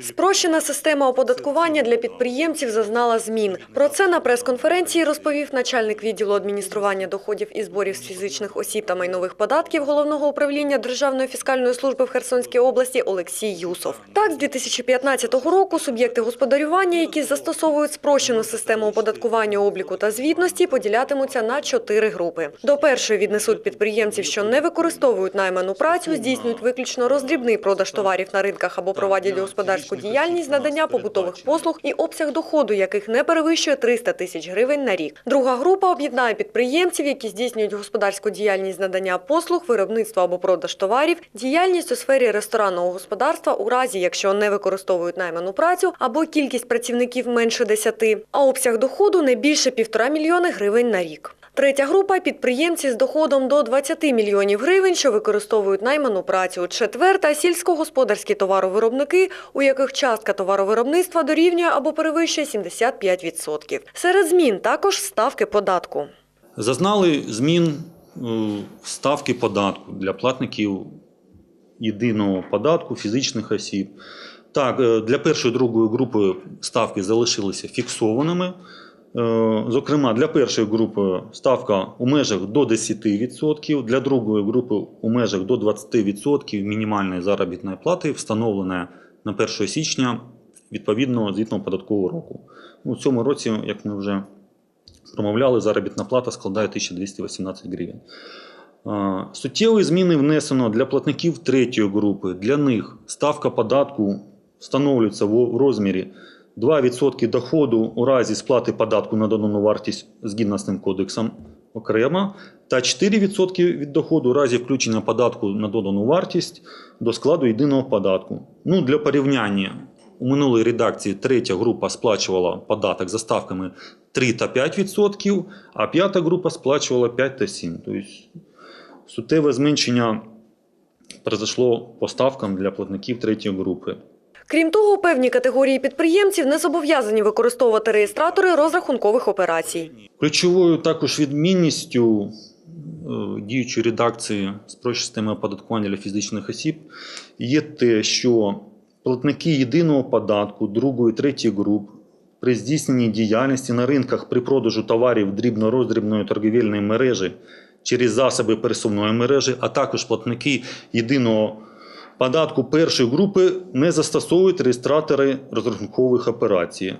Спрощена система оподаткування для підприємців зазнала змін. Про це на прес-конференції розповів начальник відділу адміністрування доходів і зборів з фізичних осіб та майнових податків головного управління Державної фіскальної служби в Херсонській області Олексій Юсов. Так, з 2015 року суб'єкти господарювання, які застосовують спрощену систему оподаткування обліку та звітності, поділятимуться на чотири групи. До першої віднесуть підприємців, що не використовують найману працю, здійснюють виключно роздрібний продаж товарів на ринках або проводять господарську діяльність надання побутових послуг і обсяг доходу, яких не перевищує 300 тисяч гривень на рік. Друга група об'єднає підприємців, які здійснюють господарську діяльність надання послуг, виробництва або продаж товарів, діяльність у сфері ресторанного господарства у разі, якщо не використовують найману працю або кількість працівників менше 10, а обсяг доходу не більше півтора мільйони гривень на рік. Третя група підприємці з доходом до 20 мільйонів гривень, що використовують найману працю. Четверта сільськогосподарські товаровиробники, у яких частка товаровиробництва дорівнює або перевищує 75%. Серед змін також ставки податку. Зазнали змін е, ставки податку для платників єдиного податку фізичних осіб. Так, е, для першої другої групи ставки залишилися фіксованими. Е, Зокрема, для першої групи ставка у межах до 10%, для другої групи у межах до 20% мінімальної заробітної плати, встановлена на 1 січня відповідного звітного податкового року. Ну, У цьому році, як ми вже промовляли, заробітна плата складає 1218 гривень. Суттєві зміни внесено для платників третьої групи. Для них ставка податку встановлюється в розмірі 2% доходу у разі сплати податку на додану вартість згідно з цим кодексом окремо, та 4% від доходу у разі включення податку на додану вартість до складу єдиного податку. Ну, для порівняння, у минулій редакції третя група сплачувала податок за ставками 3 та 5%, а п'ята група сплачувала 5 та 7%. Тобто суттєве зменшення произошло по ставкам для платників третьої групи. Крім того, певні категорії підприємців не зобов'язані використовувати реєстратори розрахункових операцій. Ключовою також відмінністю е, діючої редакції спрощеної системи оподаткування для фізичних осіб є те, що платники єдиного податку другої третьої груп при здійсненні діяльності на ринках при продажу товарів дрібно-роздрібної торгівельної мережі через засоби пересувної мережі, а також платники єдиного податку першої групи не застосовують реєстратори розрахункових операцій.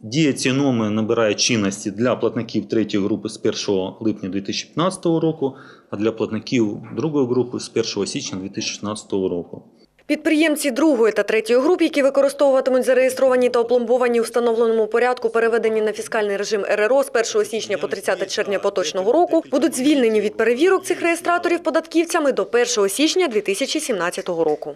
Дія цієї норми набирає чинності для платників третьої групи з 1 липня 2015 року, а для платників другої групи з 1 січня 2016 року. Підприємці другої та третьої груп, які використовуватимуть зареєстровані та опломбовані у встановленому порядку, переведені на фіскальний режим РРО з 1 січня по 30 червня поточного року, будуть звільнені від перевірок цих реєстраторів податківцями до 1 січня 2017 року.